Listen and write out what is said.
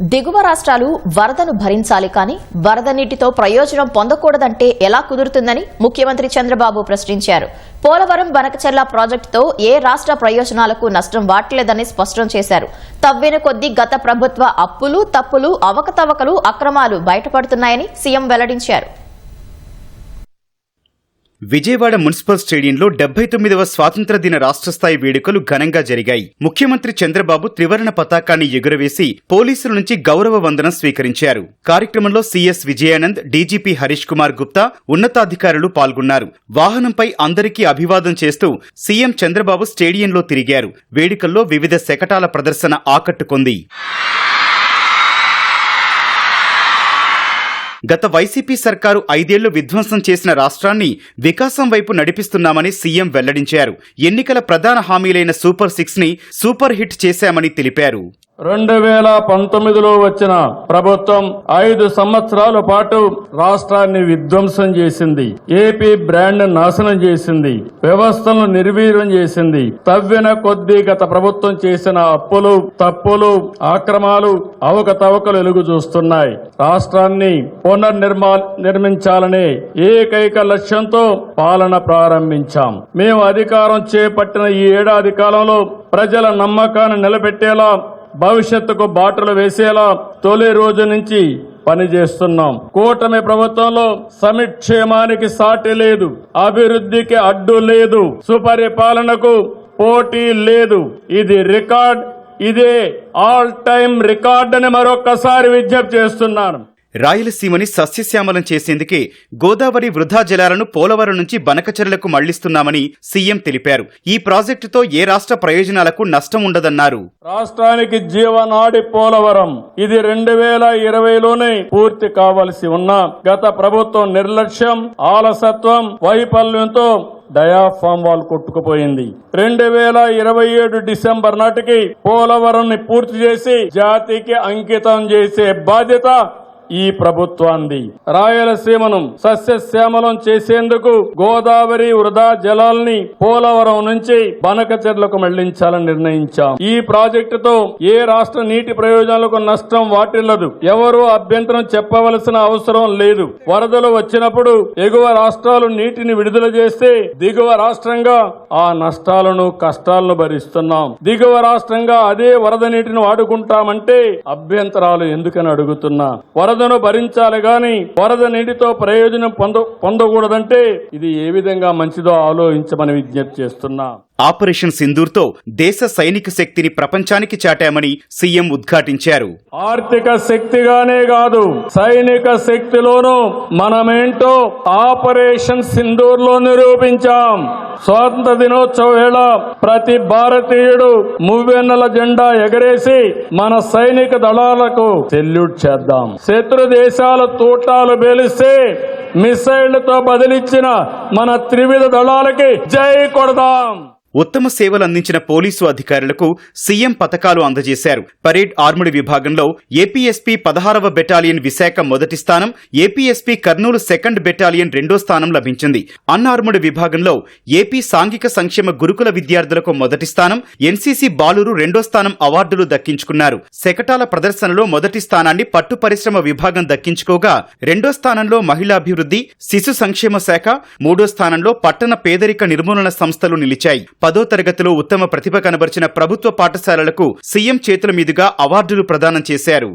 దిగువ రాష్ట్రాలు వరదను భరించాలి కానీ వరద నీటితో ప్రయోజనం పొందకూడదంటే ఎలా కుదురుతుందని ముఖ్యమంత్రి చంద్రబాబు ప్రశ్నించారు. పోలవరం బనకచెర్ల ప్రాజెక్టుతో ఏ రాష్ట్ర ప్రయోజనాలకు నష్టం వాట్లేదని స్పష్టం చేశారు. తవ్విన కొద్దీ గత ప్రభుత్వ అప్పులు తప్పులు అవకతవకలు అక్రమాలు బయటపడుతున్నాయని సీఎం వెల్లడించారు. విజయవాడ మున్సిపల్ స్టేడియంలో డెబ్బై తొమ్మిదవ స్వాతంత్ర దిన రాష్ట్ర స్థాయి వేడుకలు ఘనంగా జరిగాయి. ముఖ్యమంత్రి చంద్రబాబు త్రివర్ణ పతాకాన్ని ఎగురవేసి పోలీసుల నుంచి గౌరవ వందనం స్వీకరించారు. కార్యక్రమంలో సీఎస్ విజయానంద్ డీజీపీ హరీష్ కుమార్ గుప్తా ఉన్నతాధికారులు పాల్గొన్నారు. వాహనంపై అందరికీ అభివాదం చేస్తూ సీఎం చంద్రబాబు స్టేడియంలో తిరిగారు. వేడుకల్లో వివిధ శకటాల ప్రదర్శన ఆకట్టుకుంది. గత వైసీపీ సర్కారు ఐదేళ్ళు విధ్వంసం చేసిన రాష్ట్రాన్ని వికాసం వైపు నడిపిస్తున్నామని సీఎం వెల్లడించారు. ఎన్నికల ప్రధాన హామీలైన సూపర్ సిక్స్ని సూపర్ హిట్ చేశామని తెలిపారు. రెండు వేల పంతొమ్మిదిలో వచ్చిన ప్రభుత్వం ఐదు సంవత్సరాల పాటు రాష్ట్రాన్ని విధ్వంసం చేసింది. ఏపీ బ్రాండ్ నాశనం చేసింది. వ్యవస్థలను నిర్వీర్యం చేసింది. తవ్విన కొద్దీ గత ప్రభుత్వం చేసిన అప్పులు తప్పులు ఆక్రమాలు అవకతవకలు ఎలుగు చూస్తున్నాయి. రాష్ట్రాన్ని పునర్నిర్మా నిర్మించాలనే ఏకైక లక్ష్యంతో పాలన ప్రారంభించాం. మేము అధికారం చేపట్టిన ఈ ఏడాది కాలంలో ప్రజల నమ్మకాన్ని నిలబెట్టేలా భవిష్యత్తుకు బాటలు వేసేలా తొలి రోజు నుంచి పనిచేస్తున్నాం. కూటమి ప్రభుత్వంలో సమిక్షేమానికి సాటి లేదు. అభివృద్ధికి అడ్డు లేదు. సుపరిపాలనకు పోటీ లేదు. ఇది రికార్డ్. ఇదే ఆల్ టైమ్ రికార్డ్ అని మరొక్కసారి విజ్ఞప్తి చేస్తున్నాను. రాయలసీమని సస్యశ్యామలం చేసేందుకే గోదావరి వృధా జలాలను పోలవరం నుంచి బనకచెర్లకు మళ్ళిస్తున్నామని సీఎం తెలిపారు. ఈ ప్రాజెక్టుతో ఏ రాష్ట్ర ప్రయోజనాలకు నష్టం ఉండదన్నారు. రాష్ట్రానికి జీవనాడి పోలవరం. ఇది రెండు వేల ఇరవైలోనే పూర్తి కావలసి ఉన్న గత ప్రభుత్వం నిర్లక్ష్యం ఆలసత్వం వైఫల్యంతో డయాఫామ్ వాల్ కొట్టుకుపోయింది. రెండు వేల ఇరవై ఏడు డిసెంబర్ నాటికి పోలవరం పూర్తి చేసి జాతికి అంకితం చేసే బాధ్యత ఈ ప్రభుత్వాన్ని. రాయలసీమను సస్యశ్యామలం చేసేందుకు గోదావరి వృధా జలాల్ని పోలవరం నుంచి బనకచెర్లకు మళ్ళించాలని నిర్ణయించాం. ఈ ప్రాజెక్టుతో ఏ రాష్ట్ర నీటి ప్రయోజనాలకు నష్టం వాటిల్లదు. ఎవరూ అభ్యంతరం చెప్పవలసిన అవసరం లేదు. వరదలు వచ్చినప్పుడు ఎగువ రాష్ట్రాలు నీటిని విడుదల చేస్తే దిగువ రాష్ట్రంగా ఆ నష్టాలను కష్టాలను భరిస్తున్నాం. దిగువ రాష్ట్రంగా అదే వరద నీటిని వాడుకుంటామంటే అభ్యంతరాలు ఎందుకని అడుగుతున్నా? వరద వరదను భరించాలి గాని వరద నీటితో ప్రయోజనం పొంద పొందకూడదంటే ఇది ఏ విధంగా మంచిదో ఆలోచించమని విజ్ఞప్తి చేస్తున్నా. ఆపరేషన్ సింధూర్తో దేశ సైనిక శక్తిని ప్రపంచానికి చాటామని సీఎం ఉద్ఘాటించారు. ఆర్థిక శక్తిగానే కాదు సైనిక శక్తిలోనూ మనమేంటో ఆపరేషన్ సింధూర్లో నిరూపించాం. స్వాతంత్ర దినోత్సవ వేళ ప్రతి భారతీయుడు మువ్వెన్నెల జెండా ఎగరేసి మన సైనిక దళాలకు సెల్యూట్ చేద్దాం. శత్రు దేశాల తూటాలు పేలిస్తే మిసైళ్ళతో బదిలిచ్చిన మన త్రివిధ దళాలకి జై కొడదాం. ఉత్తమ సేవలు అందించిన పోలీసు అధికారులకు సీఎం పథకాలు అందజేశారు. పరేడ్ ఆర్ముడి విభాగంలో ఏపీఎస్పీ పదహారవ బెటాలియన్ విశాఖ మొదటి స్థానం ఏపీఎస్పీ కర్నూలు సెకండ్ బెటాలియన్ రెండో స్థానం లభించింది. అన్ఆర్ముడి విభాగంలో ఏపీ సాంఘిక సంక్షేమ గురుకుల విద్యార్థులకు మొదటి స్థానం ఎన్సీసీ బాలురు రెండో స్థానం అవార్డులు దక్కించుకున్నారు. శకటాల ప్రదర్శనలో మొదటి స్థానాన్ని పట్టు పరిశ్రమ విభాగం దక్కించుకోగా రెండో స్థానంలో మహిళాభివృద్ధి శిశు సంక్షేమ శాఖ మూడో స్థానంలో పట్టణ పేదరిక నిర్మూలన సంస్థలు నిలిచాయి. పదో తరగతిలో ఉత్తమ ప్రతిభ కనబరిచిన ప్రభుత్వ పాఠశాలలకు సీఎం చేతుల మీదుగా అవార్డులు ప్రదానం చేశారు.